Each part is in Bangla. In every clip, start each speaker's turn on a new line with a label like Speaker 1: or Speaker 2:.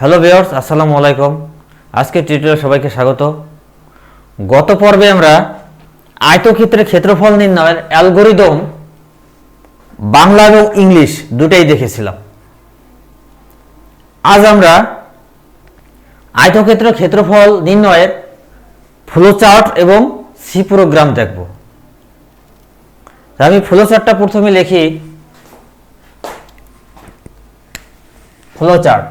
Speaker 1: হ্যালো ভিউয়ার্স, আসসালামু আলাইকুম। আজকে টিউটোরিয়াল সবাইকে স্বাগত। গত পর্বে আমরা আয়তক্ষেত্রের ক্ষেত্রফল নির্ণয়ের অ্যালগোরিদম বাংলা এবং ইংলিশ দুটাই দেখেছিলাম। আজ আমরা আয়তক্ষেত্রের ক্ষেত্রফল নির্ণয়ের ফ্লোচার্ট এবং সি প্রোগ্রাম দেখব। আমি ফ্লোচার্টটা প্রথমে লিখি। ফ্লোচার্ট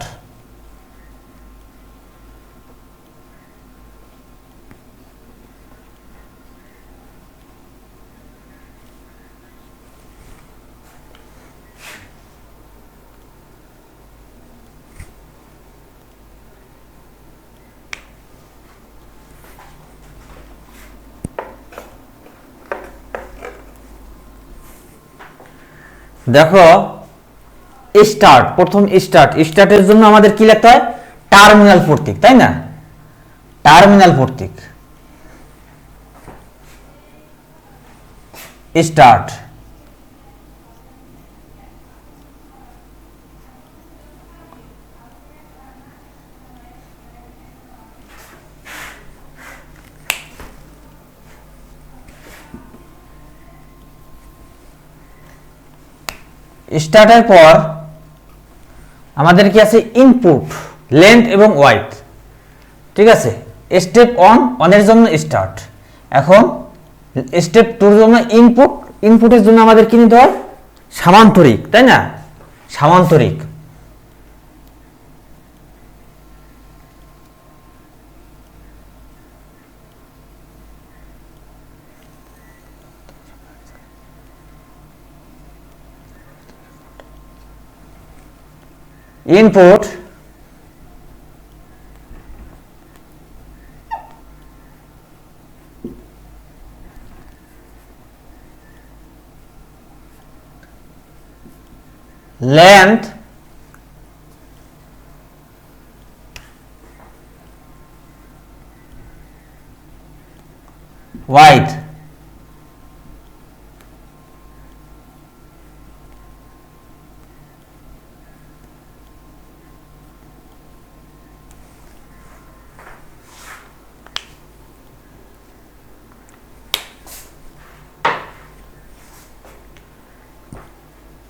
Speaker 1: দেখো স্টার্ট প্রথম স্টার্ট স্টার্টের জন্য আমাদের কি লিখতে হয়? টার্মিনাল প্রতীক তাই না? টার্মিনাল প্রতীক স্টার্ট স্টার্টের পর আমাদের কি আছে? ইনপুট লেন্থ এবং ওয়াইড ঠিক আছে? স্টেপ অন অনের জন্য স্টার্ট এখন স্টেপ টুর জন্য ইনপুট ইনপুটের জন্য আমাদের কি নিতে হয়? সামান্তরিক, তাই না? সামান্তরিক। Input. Length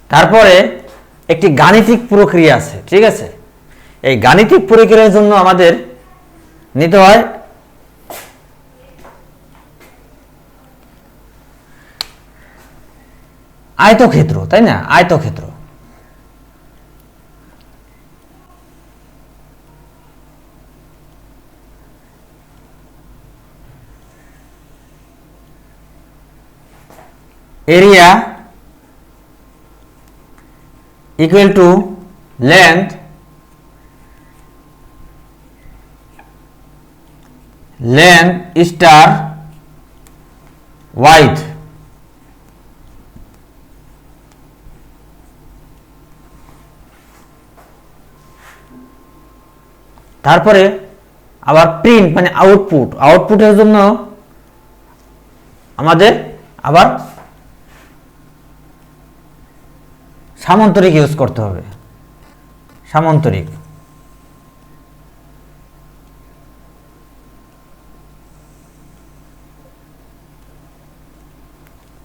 Speaker 1: তারপরে একটি গাণিতিক প্রক্রিয়া আছে, ঠিক আছে? এই গাণিতিক প্রক্রিয়ার জন্য আমাদের নিতে হয় আয়তক্ষেত্র, তাই না? আয়তক্ষেত্র। Area equal to length length star width. তারপরে আবার প্রিন্ট মানে আউটপুট আউটপুটের জন্য আমাদের আবার সামান্তরিক ইউজ করতে হবে। সামান্তরিক।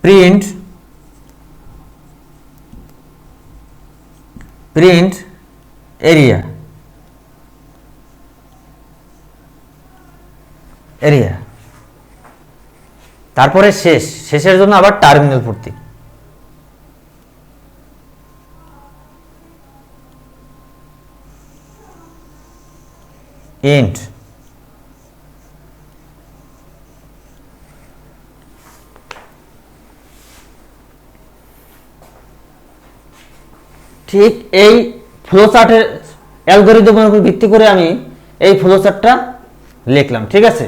Speaker 1: প্রিন্ট প্রিন্ট এরিয়া এরিয়া তারপরে শেষ। শেষের জন্য আবার টার্মিনাল প্রতীক int ঠিক এই ফ্লোচার্টের অ্যালগোরিদমের উপর ভিত্তি করে আমি এই ফ্লোচার্টটা লিখলাম, ঠিক আছে?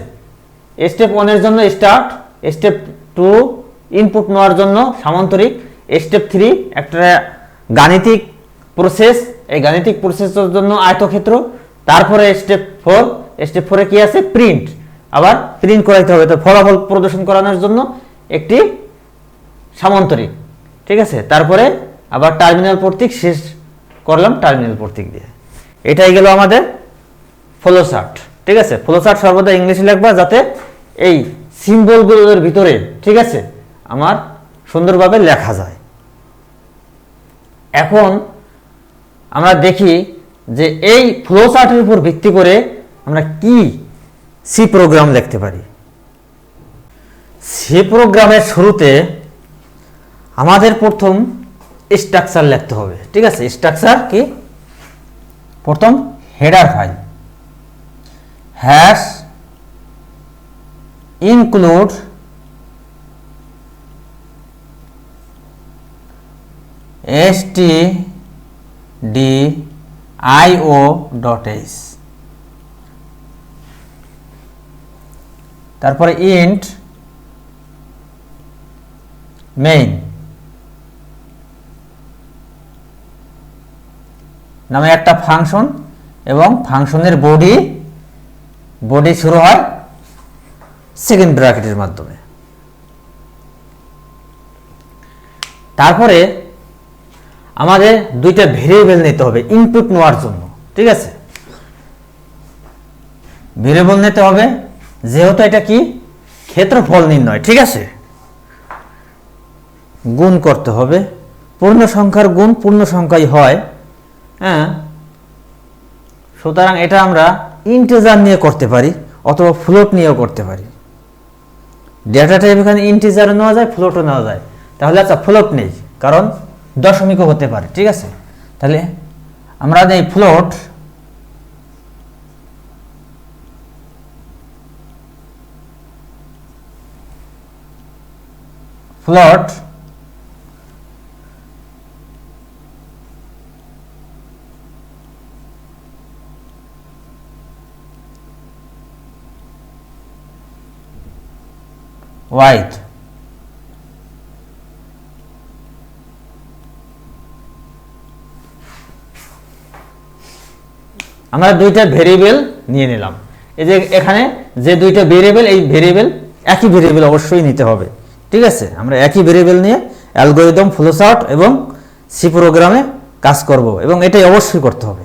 Speaker 1: স্টেপ ওয়ানের জন্য স্টার্ট স্টেপ টু ইনপুট নেওয়ার জন্য সামান্তরিক স্টেপ থ্রি একটা গাণিতিক প্রসেস এই গাণিতিক প্রসেসের জন্য আয়তক্ষেত্র তারপরে স্টেপ ফোর স্টেপ ফোরে কি আছে? প্রিন্ট আবার প্রিন্ট করাইতে হবে। তো ফলাফল প্রদর্শন করানোর জন্য একটি সামান্তরিক। ঠিক আছে? তারপরে আবার টার্মিনাল প্রতীক শেষ করলাম টার্মিনাল প্রতীক দিয়ে। এটাই গেল আমাদের ফ্লো চার্ট ঠিক আছে? ফ্লো চার্ট সর্বদা ইংলিশে লিখবা যাতে এই সিম্বলগুলোর ভিতরে, ঠিক আছে? আমার সুন্দরভাবে লেখা যায়। এখন আমরা দেখি যে এই ফ্লো চার্টের উপর ভিত্তি করে আমরা কি সি প্রোগ্রাম লিখতে পারি? সি প্রোগ্রামের শুরুতে আমাদের প্রথম স্ট্রাকচার লিখতে হবে। ঠিক আছে? স্ট্রাকচার কি? প্রথম header file hash include S T D I O dot H তারপরে ইন্ট মেইন নামে একটা ফাংশন এবং ফাংশনের বডি বডি শুরু হয় সেকেন্ড ব্র্যাকেটের মাধ্যমে। তারপরে আমাদের দুইটা ভেরিয়েবল নিতে হবে ইনপুট নেওয়ার জন্য, ঠিক আছে? ভেরিয়েবল নিতে হবে, যেহেতু এটা কি? ক্ষেত্রফল নির্ণয়, ঠিক আছে? গুণ করতে হবে, পূর্ণ সংখ্যার গুণ পূর্ণ সংখ্যাই হয় হ্যাঁ? সুতরাং এটা আমরা ইন্টিজার নিয়ে করতে পারি, অথবা ফ্লোট নিয়েও করতে পারি। ডেটা টাইপ এখানে ইন্টিজারও নেওয়া যায় ফ্লোটও নেওয়া যায়। তাহলে আচ্ছা ফ্লোট নেই, কারণ দশমিকও হতে পারে ঠিক আছে? তাহলে আমরা নেই ফ্লোট ফ্লোট white আমরা দুইটা ভেরিয়েবল নিয়ে নিলাম। এই যে এখানে যে দুইটা ভেরিয়েবল এই ভেরিয়েবল একই ভেরিয়েবল অবশ্যই নিতে হবে। ঠিক আছে? আমরা একই ভেরিয়েবল নিয়ে অ্যালগোরিদম ফ্লোচার্ট এবং সি প্রোগ্রামে কাজ করব এবং এটাই অবশ্যই করতে হবে।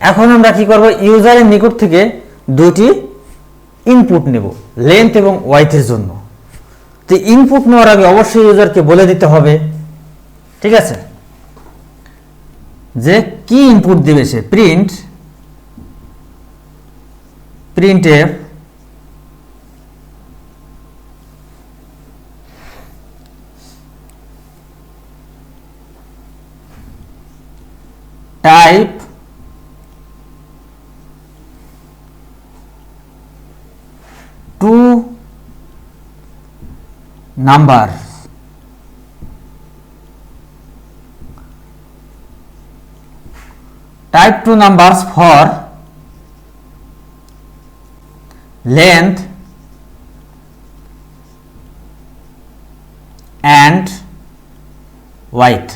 Speaker 1: এখন আমরা কি করব? ইউজারের নিকট থেকে দুটি ইনপুট নেব লেন্থ এবং ওয়াইথের জন্য। তো ইনপুট নেওয়ার আগে অবশ্যই ইউজারকে বলে দিতে হবে। ঠিক আছে? যে কি ইনপুট দিবে সে? Print print F type two number type 2 numbers for length and width.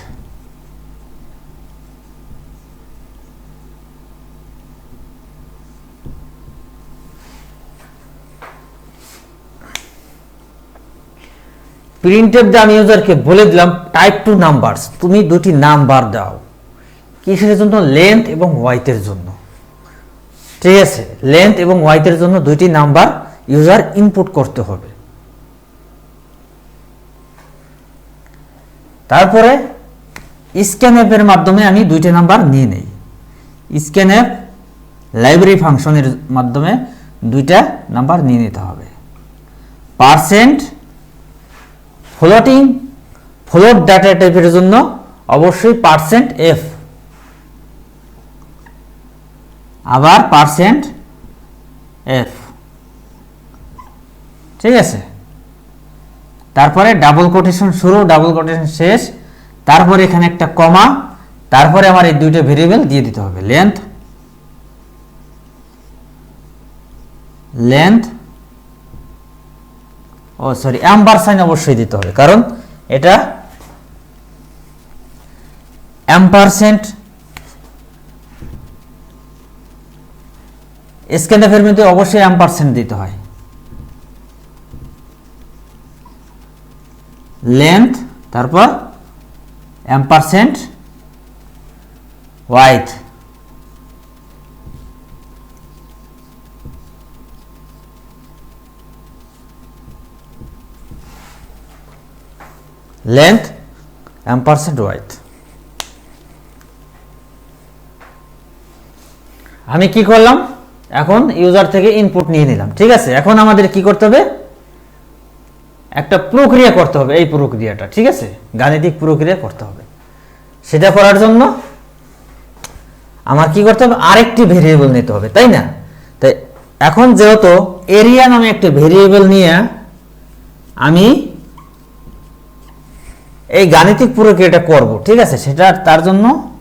Speaker 1: প্রিন্টের যে আমি ইউজারকে বলে দিলাম টাইপ টু নাম্বারস তুমি দুটি নাম্বার দাও। কিসের জন্য? লেন্থ এবং ওয়াইথের জন্য। ঠিক আছে? লেন্থ এবং ওয়াইথের জন্য দুইটি নাম্বার ইউজার ইনপুট করতে হবে। তারপরে স্ক্যান অ্যাপের মাধ্যমে আমি দুইটি নাম্বার নিয়ে নেই। স্ক্যান অ্যাপ লাইব্রেরি ফাংশনের মাধ্যমে দুইটা নাম্বার নিয়ে নিতে হবে। পার্সেন্ট ফ্লোটিং ফ্লোট ডাটা টাইপের জন্য অবশ্যই পার্সেন্ট এফ আবার পার্সেন্ট এফ। ঠিক আছে? তারপরে ডাবল কোটেশন শুরু ডাবল কোটেশন শেষ। তারপরে এখানে একটা কমা তারপরে আমার এই দুইটা ভেরিয়েবল দিয়ে দিতে হবে। লেন্থ লেন্থ ও সরি অ্যাম্বার সাইন অবশ্যই দিতে হবে। কারণ এটা অ্যাম্পারসেন্ট স্ক্যানএফের মধ্যে অবশ্যই অ্যাম্পারসেন্ট দিতে হয়। লেন্থ তারপর ampersand width length ampersand width আমি কি করলাম? এখন ইউজার থেকে ইনপুট নিয়ে নিলাম, ঠিক আছে? এখন আমাদের কি করতে হবে? একটা প্রক্রিয়া করতে হবে এই প্রক্রিয়াটা, ঠিক আছে? গাণিতিক প্রক্রিয়া করতে হবে। সেটা করার জন্য আমার কি করতে হবে? আরেকটি ভেরিয়েবল নিতে হবে, তাই না? তাই এখন যেহেতু এরিয়া নামে একটি ভেরিয়েবল নিয়ে আমি এই গাণিতিক প্রক্রিয়াটা করব, ঠিক আছে? সেটা তার জন্য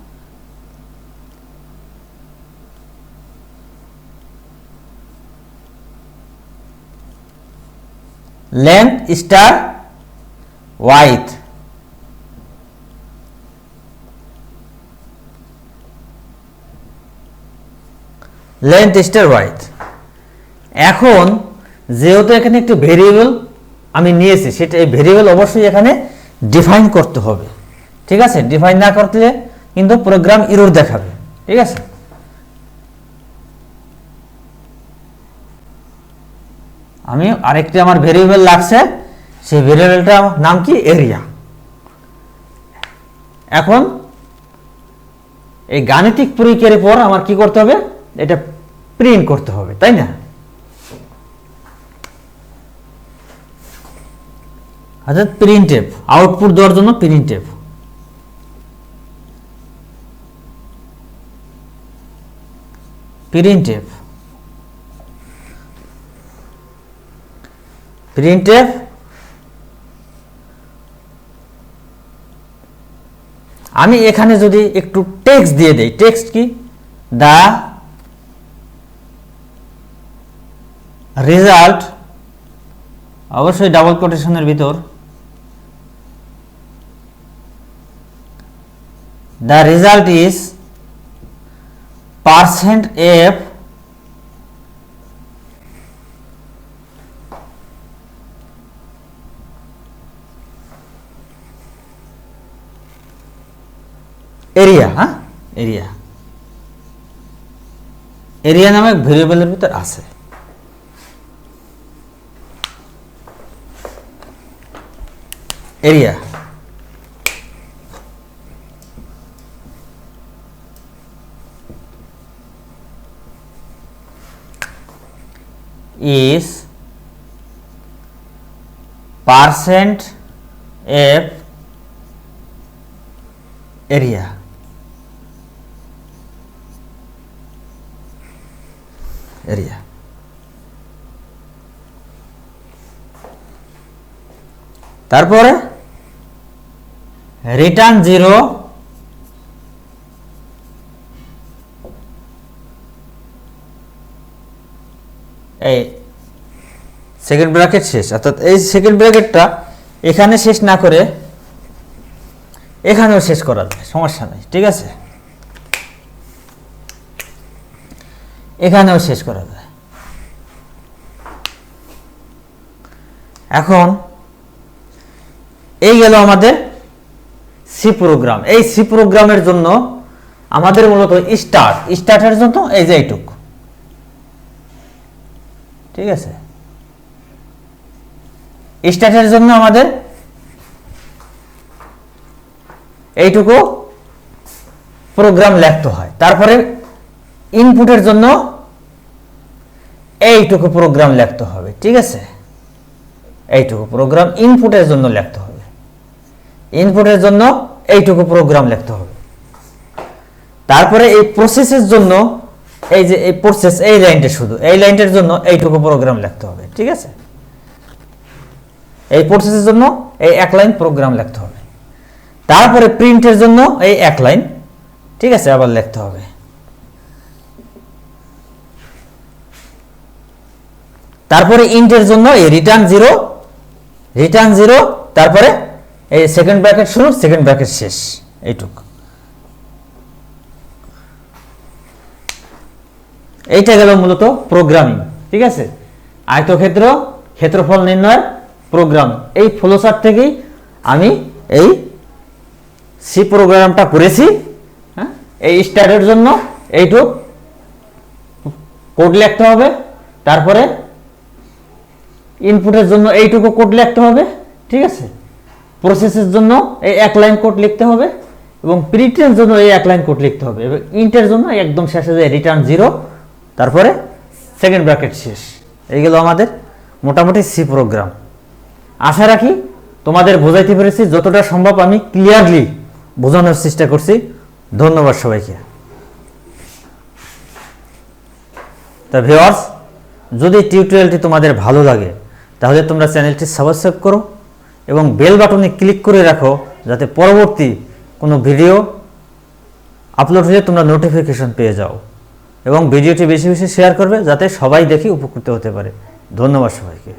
Speaker 1: length star width length star width এখন যেহেতু এখানে একটি ভেরিয়েবল আমি নিয়েছি, সেটা এই ভেরিয়েবল অবশ্যই এখানে ডিফাইন করতে হবে। ঠিক আছে? ডিফাইন না করলে কিন্তু প্রোগ্রাম ইরোর দেখাবে। ঠিক আছে? আমি আরেকটি আমার ভেরিয়েবল লাগছে, সেই ভেরিয়েবলটা নাম কি? এরিয়া এখন এই গাণিতিক প্রক্রিয়ার পর আমার কি করতে হবে? এটা প্রিন্ট করতে হবে, তাই না? অর্থাৎ প্রিন্টেপ আউটপুট দেওয়ার জন্য প্রিন্টেপ প্রিন্টেপ প্রিন্টেপ আমি এখানে যদি একটু টেক্সট দিয়ে দেই টেক্সট কি? দা রেজাল্ট অবশ্যই ডাবল কোটেশনের ভিতর the result is percent F area হ্যাঁ এরিয়া এরিয়া নামে ভেরিয়েবলের ভিতর আছে। Area. Is percent f area. Area. তারপরে রিটার্ন জিরো এই সেকেন্ড ব্র্যাকেট শেষ। অর্থাৎ এই সেকেন্ড ব্র্যাকেটটা এখানে শেষ না করে এখানেও শেষ করা যায় সমস্যা নেই, ঠিক আছে? এখানেও শেষ করা যায়। এখন এই গেল আমাদের সি প্রোগ্রাম এই সি প্রোগ্রামের জন্য আমাদের মূলত স্টার্ট স্টার্টের জন্য এই যে এইটুক। ঠিক আছে? স্টার্টের জন্য আমাদের এইটুকু প্রোগ্রাম লিখতে হয়। তারপরে ইনপুটের জন্য এইটুকু প্রোগ্রাম লিখতে হবে, ঠিক আছে? এইটুকু প্রোগ্রাম ইনপুটের জন্য লিখতে হবে। ইনপুটের জন্য এইটুকু প্রোগ্রাম লিখতে হবে। তারপরে এই প্রসেসের জন্য, এই যে এই প্রসেস এই লাইনটা শুধু, এই লাইনটার জন্য এইটুকু প্রোগ্রাম লিখতে হবে, ঠিক আছে? এই প্রসেসের জন্য এই এক লাইন প্রোগ্রাম লিখতে হবে। তারপরে প্রিন্টের জন্য এই এক লাইন ঠিক আছে? আবার লিখতে হবে। তারপরে ইন্টের জন্য এই রিটার্ন জিরো রিটার্ন জিরো তারপরে এই সেকেন্ড ব্র্যাকেট শুরু সেকেন্ড ব্র্যাকেট শেষ। এইটুক। এইটা গেল মূলত প্রোগ্রামিং ঠিক আছে? আয়তক্ষেত্র, ক্ষেত্রফল নির্ণয়ের প্রোগ্রাম এই ফ্লোচার্ট থেকেই আমি এই সি প্রোগ্রামটা করেছি হ্যাঁ? এই স্টার্টের জন্য এইটুক। কোড লিখতে হবে, তারপরে ইনপুটের জন্য এইটুকু কোড লিখতে হবে, ঠিক আছে? প্রসেসের জন্য এই এক লাইন কোড লিখতে হবে এবং প্রিন্টের জন্য এই এক লাইন কোড লিখতে হবে। এবং ইন্টের জন্য একদম শেষে যে রিটার্ন জিরো তারপরে সেকেন্ড ব্র্যাকেট শেষ। এইগুলো আমাদের মোটামুটি সি প্রোগ্রাম আশা রাখি তোমাদের বোঝাইতে পেরেছি, যতটা সম্ভব আমি ক্লিয়ারলি বোঝানোর চেষ্টা করছি। ধন্যবাদ সবাইকে। তা ভিওয়ার্স যদি টিউটোরিয়ালটি তোমাদের ভালো লাগে তাহলে তোমরা চ্যানেলটি সাবস্ক্রাইব করো এবং বেল বাটনে ক্লিক করে রাখো যাতে পরবর্তী কোনো ভিডিও আপলোড হলে তোমরা নোটিফিকেশন পেয়ে যাও এবং ভিডিওটি বেশি বেশি শেয়ার করবে যাতে সবাই দেখে উপকৃত হতে পারে। ধন্যবাদ সবাইকে।